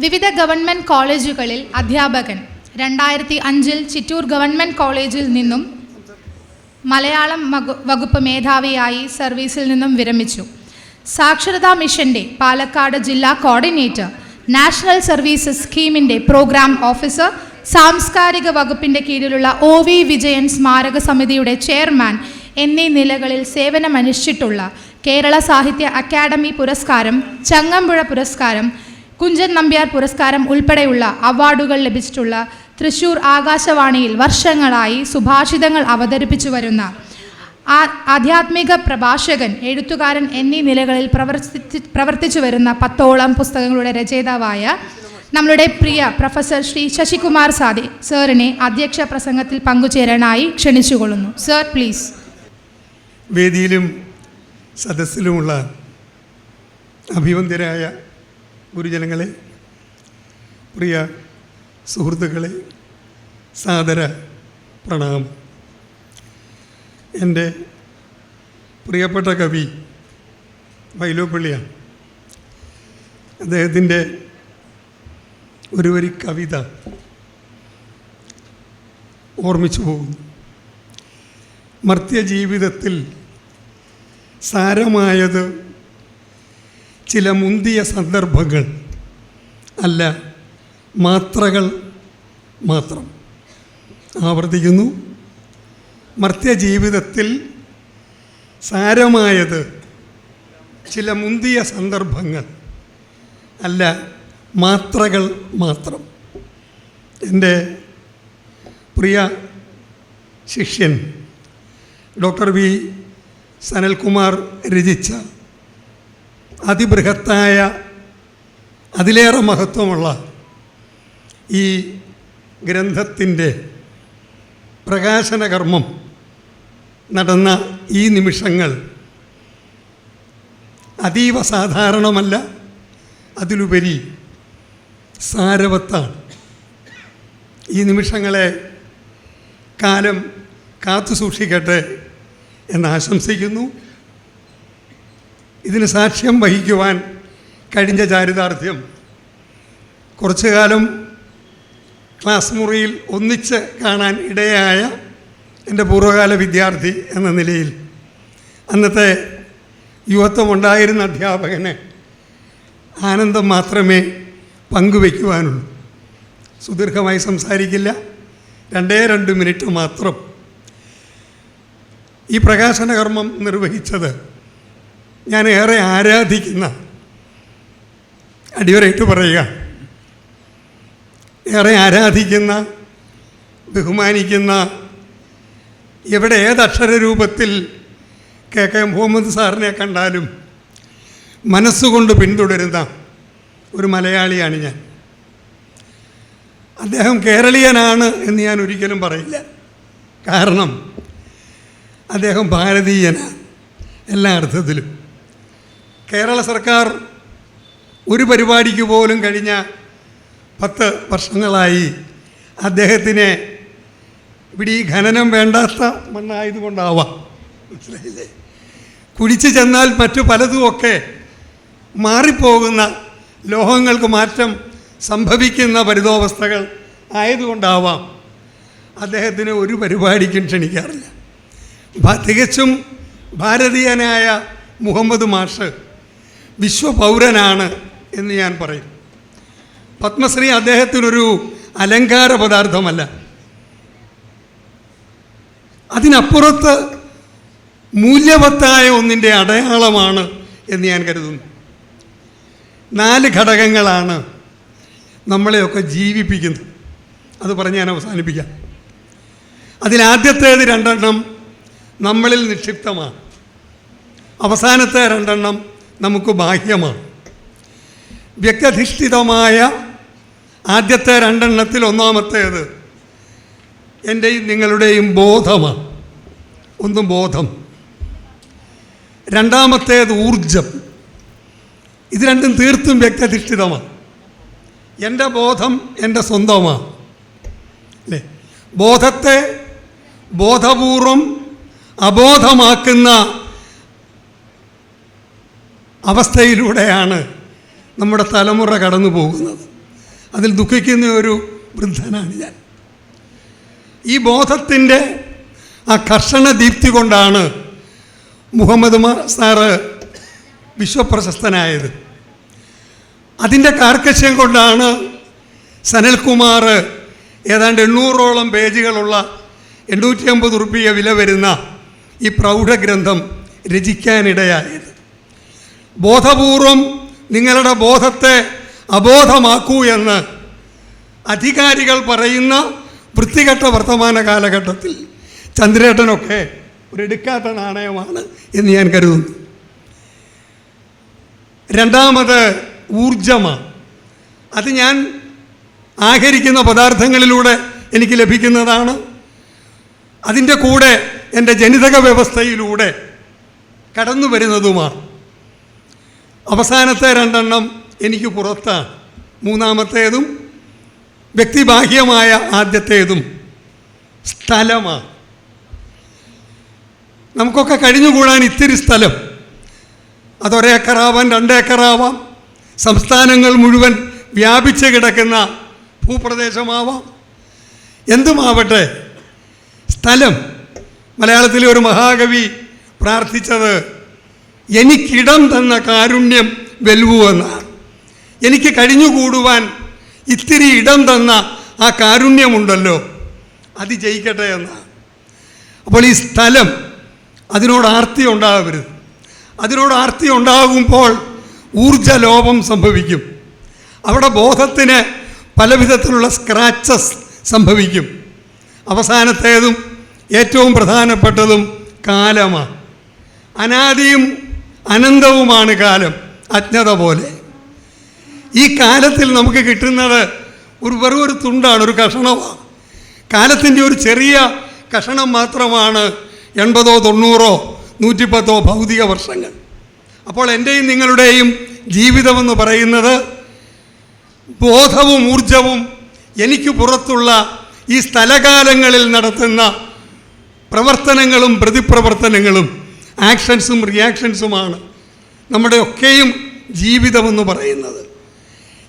വിവിധ ഗവൺമെന്റ് കോളേജുകളിൽ അധ്യാപകൻ. രണ്ടായിരത്തി അഞ്ചിൽ ചിറ്റൂർ ഗവൺമെന്റ് കോളേജിൽ നിന്നും മലയാളം വകുപ്പ് മേധാവിയായി സർവീസിൽ നിന്നും വിരമിച്ചു. സാക്ഷരതാ മിഷന്റെ പാലക്കാട് ജില്ലാ കോർഡിനേറ്റർ നാഷണൽ സർവീസസ് സ്കീമിന്റെ പ്രോഗ്രാം ഓഫീസർ സാംസ്കാരിക വകുപ്പിന്റെ കീഴിലുള്ള ഒ വി വിജയൻ സ്മാരക സമിതിയുടെ ചെയർമാൻ എന്നീ നിലകളിൽ സേവനമനുഷ്ഠിച്ചിട്ടുള്ള കേരള സാഹിത്യ അക്കാദമി പുരസ്കാരം ചങ്ങമ്പുഴ പുരസ്കാരം കുഞ്ചൻ നമ്പ്യാർ പുരസ്കാരം ഉൾപ്പെടെയുള്ള അവാർഡുകൾ ലഭിച്ചിട്ടുള്ള തൃശൂർ ആകാശവാണിയിൽ വർഷങ്ങളായി സുഭാഷിതങ്ങൾ അവതരിപ്പിച്ചു വരുന്ന ആധ്യാത്മിക പ്രഭാഷകൻ എഴുത്തുകാരൻ എന്നീ നിലകളിൽ പ്രവർത്തി പ്രവർത്തിച്ചു വരുന്ന പത്തോളം പുസ്തകങ്ങളുടെ രചയിതാവായ നമ്മളുടെ പ്രിയ പ്രൊഫസർ ശ്രീ ശശികുമാർ സാദി സാറിനെ അധ്യക്ഷ പ്രസംഗത്തിൽ പങ്കുചേരാനായി ക്ഷണിച്ചുകൊള്ളുന്നു. Sir please. വേദിയിലും സദസ്സിലുമുള്ള അഭിവന്ദ്യരായ ഗുരുജനങ്ങളെ പ്രിയ സുഹൃത്തുക്കളെ സാദര പ്രണാമം. എന്റെ പ്രിയപ്പെട്ട കവി വൈലോപ്പള്ളിയാണ്. അദ്ദേഹത്തിന്റെ ഒരു വരി കവിത ഓർമ്മിച്ചു പോകുന്നു. മർത്യജീവിതത്തിൽ സാരമായത് ചില മുന്തിയ സന്ദർഭങ്ങൾ അല്ല മാത്രകൾ മാത്രം. ആവർത്തിക്കുന്നു. മർത്യജീവിതത്തിൽ സാരമായത് ചില മുന്തിയ സന്ദർഭങ്ങൾ അല്ല മാത്രകൾ മാത്രം. എന്റെ പ്രിയ ശിഷ്യൻ ഡോക്ടർ വി സനൽകുമാർ രചിച്ച അതിബൃഹത്തായ അതിലേറെ മഹത്വമുള്ള ഈ ഗ്രന്ഥത്തിന്റെ പ്രകാശനകർമ്മം നടന്ന ഈ നിമിഷങ്ങൾ അതീവ സാധാരണമല്ല അതിലുപരി സാരവത്താണ്. ഈ നിമിഷങ്ങളെ കാലം കാത്തു സൂക്ഷിക്കട്ടെ എന്ന് ആശംസിക്കുന്നു. ഇതിന് സാക്ഷ്യം വഹിക്കുവാൻ കഴിഞ്ഞ ചാരിതാർത്ഥ്യം. കുറച്ചു കാലം ക്ലാസ് മുറിയിൽ ഒന്നിച്ച് കാണാൻ ഇടയായ എന്റെ പൂർവകാല വിദ്യാർത്ഥി എന്ന നിലയിൽ അന്നത്തെ യുവത്വമുണ്ടായിരുന്ന അധ്യാപകന് ആനന്ദം മാത്രമേ പങ്കുവയ്ക്കുവാനുള്ളൂ. സുദീർഘമായി സംസാരിക്കില്ല. രണ്ടേ രണ്ട് മിനിറ്റ് മാത്രം. ഈ പ്രകാശന കർമ്മം നിർവഹിച്ചത് ഞാൻ ഏറെ ആരാധിക്കുന്ന അടിവരയിട്ട് പറയുക ഏറെ ആരാധിക്കുന്ന ബഹുമാനിക്കുന്ന എവിടെ ഏതക്ഷര രൂപത്തിൽ കെ കെ മുഹമ്മദ് സാറിനെ കണ്ടാലും മനസ്സുകൊണ്ട് പിന്തുടരുന്ന ഒരു മലയാളിയാണ് ഞാൻ. അദ്ദേഹം കേരളീയനാണ് എന്ന് ഞാൻ ഒരിക്കലും പറയില്ല. കാരണം അദ്ദേഹം ഭാരതീയനാണ് എല്ലാ അർത്ഥത്തിലും. കേരള സർക്കാർ ഒരു പരിപാടിക്ക് പോലും കഴിഞ്ഞ പത്ത് വർഷങ്ങളായി അദ്ദേഹത്തിനെ ഇവിടെ ഈ ഖനനം വേണ്ടാത്ത മണ്ണായതുകൊണ്ടാവാം. മനസ്സിലായില്ലേ? കുഴിച്ചു ചെന്നാൽ മറ്റു പലതുമൊക്കെ മാറിപ്പോകുന്ന ലോഹങ്ങൾക്ക് മാറ്റം സംഭവിക്കുന്ന പരിതോവസ്ഥകൾ ആയതുകൊണ്ടാവാം അദ്ദേഹത്തിന് ഒരു പരിപാടിക്കും ക്ഷണിക്കാറില്ല. തികച്ചും ഭാരതീയനായ മുഹമ്മദ് മാഷ് വിശ്വപൗരനാണ് എന്ന് ഞാൻ പറയും. പത്മശ്രീ അദ്ദേഹത്തിനൊരു അലങ്കാര പദാർത്ഥമല്ല. അതിനപ്പുറത്ത് മൂല്യവത്തായ ഒന്നിന്റെ അടയാളമാണ് എന്ന് ഞാൻ കരുതുന്നു. നാല് ഘടകങ്ങളാണ് നമ്മളെയൊക്കെ ജീവിപ്പിക്കുന്നത്. അത് പറഞ്ഞ് ഞാൻ അവസാനിപ്പിക്കാം. അതിലാദ്യത്തേത് രണ്ടെണ്ണം നമ്മളിൽ നിക്ഷിപ്തമാണ്. അവസാനത്തെ രണ്ടെണ്ണം നമുക്ക് ബാഹ്യമാണ്. വ്യക്തധിഷ്ഠിതമായ ആദ്യത്തെ രണ്ടെണ്ണത്തിൽ ഒന്നാമത്തേത് എന്റെയും നിങ്ങളുടെയും ബോധമാണ്. ഒന്നും ബോധം. രണ്ടാമത്തേത് ഊർജം ഇത് രണ്ടും തീർത്തും വ്യക്തധിഷ്ഠിതമാണ്. എന്റെ ബോധം എന്റെ സ്വന്തമാണ്. അല്ലേ? ബോധത്തെ ബോധപൂർവം അബോധമാക്കുന്ന അവസ്ഥയിലൂടെയാണ് നമ്മുടെ തലമുറ കടന്നു പോകുന്നത്. അതിൽ ദുഃഖിക്കുന്ന ഒരു വൃദ്ധനാണ് ഞാൻ. ഈ ബോധത്തിന്റെ ആ കർഷണ ദീപ്തി കൊണ്ടാണ് മുഹമ്മദ് സാറ് വിശ്വപ്രശസ്തനായത്. അതിന്റെ കാർക്കശ്യം കൊണ്ടാണ് സനൽകുമാർ ഏതാണ്ട് എണ്ണൂറോളം പേജുകളുള്ള എണ്ണൂറ്റി അമ്പത് റുപ്യ വില വരുന്ന ഈ പ്രൗഢഗ്രന്ഥം രചിക്കാനിടയായത്. ബോധപൂർവം നിങ്ങളുടെ ബോധത്തെ അബോധമാക്കൂ എന്ന് അധികാരികൾ പറയുന്ന വൃത്തികെട്ട വർത്തമാന കാലഘട്ടത്തിൽ ചന്ദ്രേട്ടനൊക്കെ ഒരു എടുക്കാത്ത നാണയമാണ് എന്ന് ഞാൻ കരുതുന്നു. രണ്ടാമത് ഊർജമാണ് അത് ഞാൻ ആഹരിക്കുന്ന പദാർത്ഥങ്ങളിലൂടെ എനിക്ക് ലഭിക്കുന്നതാണ്. അതിന്റെ കൂടെ എന്റെ ജനിതക വ്യവസ്ഥയിലൂടെ കടന്നു വരുന്നതുമാണ് അവസാനത്തെ രണ്ടെണ്ണം എനിക്ക് പുറത്താണ്. മൂന്നാമത്തേതും വ്യക്തിബാഹ്യമായ ആദ്യത്തേതും സ്ഥലമാണ്. നമുക്കൊക്കെ കഴിഞ്ഞുകൂടാൻ ഇത്തിരി സ്ഥലം. അതൊരേക്കറാവാം രണ്ടേക്കറാവാം സംസ്ഥാനങ്ങൾ മുഴുവൻ വ്യാപിച്ച് കിടക്കുന്ന ഭൂപ്രദേശമാവാം. എന്തുമാവട്ടെ സ്ഥലം. മലയാളത്തിലെ ഒരു മഹാകവി പ്രാർത്ഥിച്ചത് എനിക്കിടം തന്ന കാരുണ്യം വെൽവുവെന്നാണ് എനിക്ക് കഴിഞ്ഞുകൂടുവാൻ ഇത്തിരി ഇടം തന്ന ആ കാരുണ്യമുണ്ടല്ലോ അത് ജയിക്കട്ടെ എന്നാണ്. അപ്പോൾ ഈ സ്ഥലം അതിനോട് ആർത്തി ഉണ്ടാകരുത് അതിനോട് ആർത്തി ഉണ്ടാകുമ്പോൾ ഊർജലോപം സംഭവിക്കും. അവിടെ ബോധത്തിന് പലവിധത്തിലുള്ള സ്ക്രാച്ചസ് സംഭവിക്കും. അവസാനത്തേതും ഏറ്റവും പ്രധാനപ്പെട്ടതും കാലമാണ്. അനാദിയും അനന്തവുമാണ് കാലം അജ്ഞത പോലെ. ഈ കാലത്തിൽ നമുക്ക് കിട്ടുന്നത് ഒരു വെറും ഒരു തുണ്ടാണ് ഒരു കഷണമാണ്. കാലത്തിന്റെ ഒരു ചെറിയ കഷണം മാത്രമാണ് എൺപതോ തൊണ്ണൂറോ നൂറ്റിപ്പത്തോ ഭൗതിക വർഷങ്ങൾ. അപ്പോൾ എന്റെയും നിങ്ങളുടെയും ജീവിതമെന്ന് പറയുന്നത് ബോധവും ഊർജവും എനിക്ക് പുറത്തുള്ള ഈ സ്ഥലകാലങ്ങളിൽ നടത്തുന്ന പ്രവർത്തനങ്ങളും പ്രതിപ്രവർത്തനങ്ങളും ആക്ഷൻസും റിയാക്ഷൻസുമാണ് നമ്മുടെ ഒക്കെയും ജീവിതമെന്ന് പറയുന്നത്.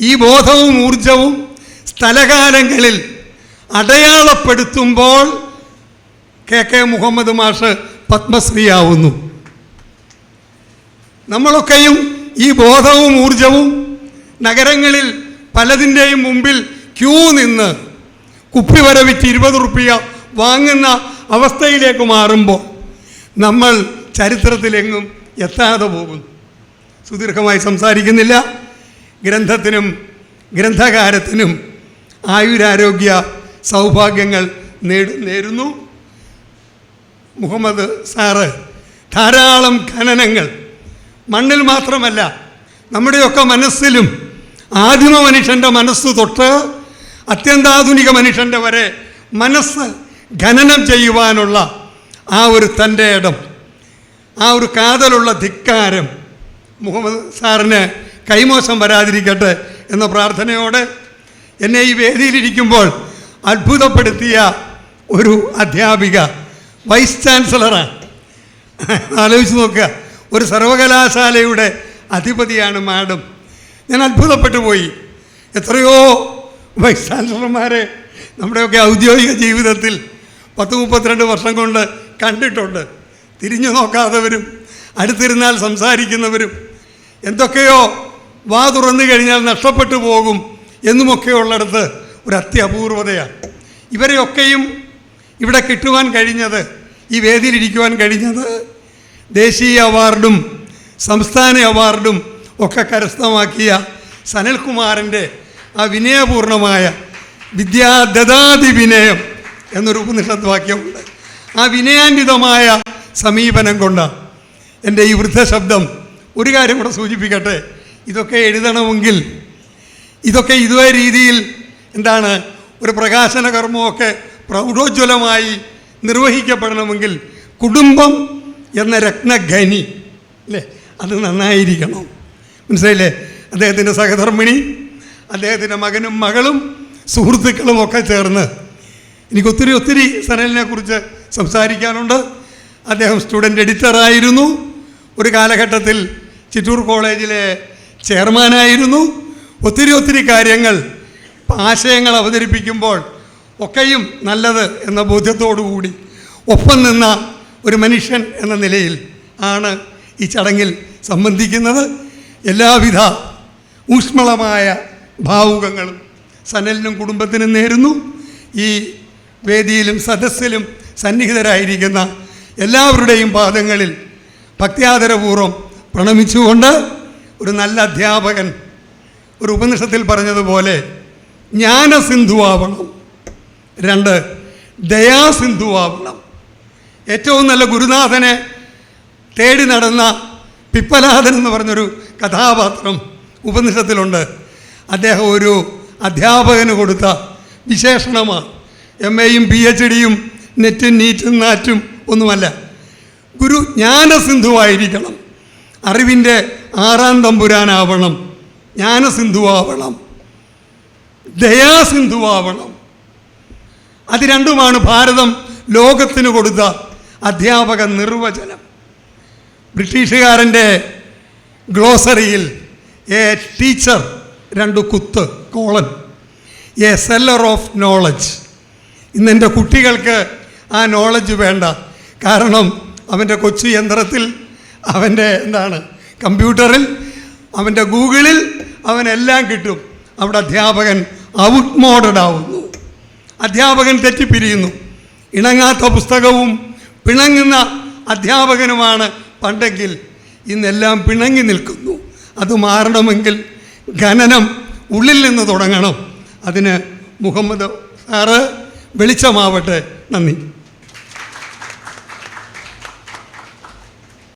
ഈ ബോധവും ഊർജവും സ്ഥലകാലങ്ങളിൽ അടയാളപ്പെടുത്തുമ്പോൾ കെ കെ മുഹമ്മദ് മാഷ് പത്മശ്രീയാവുന്നു. നമ്മളൊക്കെയും ഈ ബോധവും ഊർജവും നഗരങ്ങളിൽ പലതിന്റെയും മുമ്പിൽ ക്യൂ നിന്ന് കുപ്പി വരവിച്ച് ഇരുപത് റുപ്യ വാങ്ങുന്ന അവസ്ഥയിലേക്ക് മാറുമ്പോൾ നമ്മൾ ചരിത്രത്തിലെങ്ങും എത്താതെ പോകുന്നു. സുദീർഘമായി സംസാരിക്കുന്നില്ല. ഗ്രന്ഥത്തിനും ഗ്രന്ഥകാരത്തിനും ആയുരാരോഗ്യ സൗഭാഗ്യങ്ങൾ നേടു നേരുന്നു. മുഹമ്മദ് സാറ് ധാരാളം ഖനനങ്ങൾ. മണ്ണിൽ മാത്രമല്ല നമ്മുടെയൊക്കെ മനസ്സിലും ആദിമ മനുഷ്യന്റെ മനസ്സ് തൊട്ട് അത്യന്താധുനിക മനുഷ്യന്റെ വരെ മനസ്സ് ഖനനം ചെയ്യുവാനുള്ള ആ ഒരു തന്റെ ഇടം. ആ ഒരു കാതലുള്ള ധിക്കാരം മുഹമ്മദ് സാറിന് കൈമോശം വരാതിരിക്കട്ടെ എന്ന പ്രാർത്ഥനയോടെ എന്നെ ഈ വേദിയിലിരിക്കുമ്പോൾ അത്ഭുതപ്പെടുത്തിയ ഒരു അധ്യാപിക വൈസ് ചാൻസലറാണ് ആലോചിച്ച് നോക്കുക ഒരു സർവകലാശാലയുടെ അധിപതിയാണ് മാഡം. ഞാൻ അത്ഭുതപ്പെട്ടു പോയി. എത്രയോ വൈസ് ചാൻസലർമാരെ നമ്മുടെയൊക്കെ ഔദ്യോഗിക ജീവിതത്തിൽ പത്ത് മുപ്പത്തിരണ്ട് വർഷം കൊണ്ട് കണ്ടിട്ടുണ്ട്. തിരിഞ്ഞു നോക്കാത്തവരും അടുത്തിരുന്നാൽ സംസാരിക്കുന്നവരും എന്തൊക്കെയോ വാ തുറന്നു കഴിഞ്ഞാൽ നഷ്ടപ്പെട്ടു പോകും എന്നുമൊക്കെയുള്ളിടത്ത് ഒരു അത്യപൂർവതയാണ്. ഇവരെയൊക്കെയും ഇവിടെ കിട്ടുവാൻ കഴിഞ്ഞത് ഈ വേദിയിലിരിക്കുവാൻ കഴിഞ്ഞത് ദേശീയ അവാർഡും സംസ്ഥാന അവാർഡും ഒക്കെ കരസ്ഥമാക്കിയ സനൽകുമാറിന്റെ ആ വിനയപൂർണമായ വിദ്യാദദാതി വിനയം എന്നൊരു ഉപനിഷത്ത് വാക്യമുണ്ട്. ആ വിനയാന്വിതമായ സമീപനം കൊണ്ട് എന്റെ ഈ വൃദ്ധശബ്ദം ഒരു കാര്യം കൂടെ സൂചിപ്പിക്കട്ടെ? ഇതൊക്കെ എഴുതണമെങ്കിൽ ഇതൊക്കെ ഇതേ രീതിയിൽ എന്താണ് ഒരു പ്രകാശന കർമ്മമൊക്കെ പ്രൗഢോജ്വലമായി നിർവഹിക്കപ്പെടണമെങ്കിൽ കുടുംബം എന്ന രത്നഖനി അല്ലേ? അത് നന്നായിരിക്കണം. മനസ്സിലായില്ലേ? അദ്ദേഹത്തിന്റെ സഹധർമ്മിണി അദ്ദേഹത്തിന്റെ മകനും മകളും സുഹൃത്തുക്കളും ഒക്കെ ചേർന്ന് എനിക്ക് ഒത്തിരി ഒത്തിരി സനലിനെ കുറിച്ച് സംസാരിക്കാനുണ്ട്. അദ്ദേഹം സ്റ്റുഡന്റ് എഡിറ്ററായിരുന്നു ഒരു കാലഘട്ടത്തിൽ ചിറ്റൂർ കോളേജിലെ ചെയർമാനായിരുന്നു ഒത്തിരി ഒത്തിരി കാര്യങ്ങൾ ആശയങ്ങൾ അവതരിപ്പിക്കുമ്പോൾ ഒക്കെയും നല്ലത് എന്ന ബോധ്യത്തോടു കൂടി ഒപ്പം നിന്ന ഒരു മനുഷ്യൻ എന്ന നിലയിൽ ആണ് ഈ ചടങ്ങിൽ സംബന്ധിക്കുന്നത്. എല്ലാവിധ ഊഷ്മളമായ ഭാവുകങ്ങളും സനലിനും കുടുംബത്തിനും നേരുന്നു. ഈ വേദിയിലും സദസ്സിലും സന്നിഹിതരായിരിക്കുന്ന എല്ലാവരുടെയും പാദങ്ങളിൽ ഭക്തിയാദരപൂർവം പ്രണമിച്ചുകൊണ്ട് ഒരു നല്ല അധ്യാപകൻ ഒരു ഉപനിഷത്തിൽ പറഞ്ഞതുപോലെ ജ്ഞാനസിന്ധുവാവണം. രണ്ട് ദയാസിന്ധുവാവണം. ഏറ്റവും നല്ല ഗുരുനാഥനെ തേടി നടന്ന പിപ്പലാദൻ എന്ന് പറഞ്ഞൊരു കഥാപാത്രം ഉപനിഷത്തിലുണ്ട്. അദ്ദേഹം ഒരു അധ്യാപകന് കൊടുത്ത വിശേഷണമാണ്. എം എയും പി എച്ച് ഡിയും നെറ്റും നീറ്റും നാറ്റും ഒന്നുമല്ല. ഗുരു ജ്ഞാനസിന്ധുവായിരിക്കണം. അറിവിന്റെ ആറാം തമ്പുരാനാവണം. ജ്ഞാനസിന്ധുവാവണം. ദയാസിന്ധുവാവണം. അത് രണ്ടുമാണ് ഭാരതം ലോകത്തിന് കൊടുത്ത അധ്യാപക നിർവചനം. ബ്രിട്ടീഷുകാരന്റെ ഗ്ലോസറിയിൽ എ ടീച്ചർ രണ്ട് കുത്ത് colon. A seller of knowledge. ഇന്ന് എന്റെ കുട്ടികൾക്ക് ആ നോളജ് വേണ്ട. കാരണം അവന്റെ കൊച്ചു യന്ത്രത്തിൽ അവന്റെ എന്താണ് കമ്പ്യൂട്ടറിൽ അവന്റെ ഗൂഗിളിൽ അവനെല്ലാം കിട്ടും. അവിടെ അധ്യാപകൻ ഔട്ട് മോഡഡ് ആവുന്നു അധ്യാപകൻ തെറ്റിപ്പിരിയുന്നു. ഇണങ്ങാത്ത പുസ്തകവും പിണങ്ങുന്ന അധ്യാപകനുമാണ് പണ്ടെങ്കിൽ ഇന്നെല്ലാം പിണങ്ങി നിൽക്കുന്നു. അത് മാറണമെങ്കിൽ ഖനനം ഉള്ളിൽ നിന്ന് തുടങ്ങണം. അതിന് മുഹമ്മദ് സാറ് വെളിച്ചമാവട്ടെ. നന്ദി.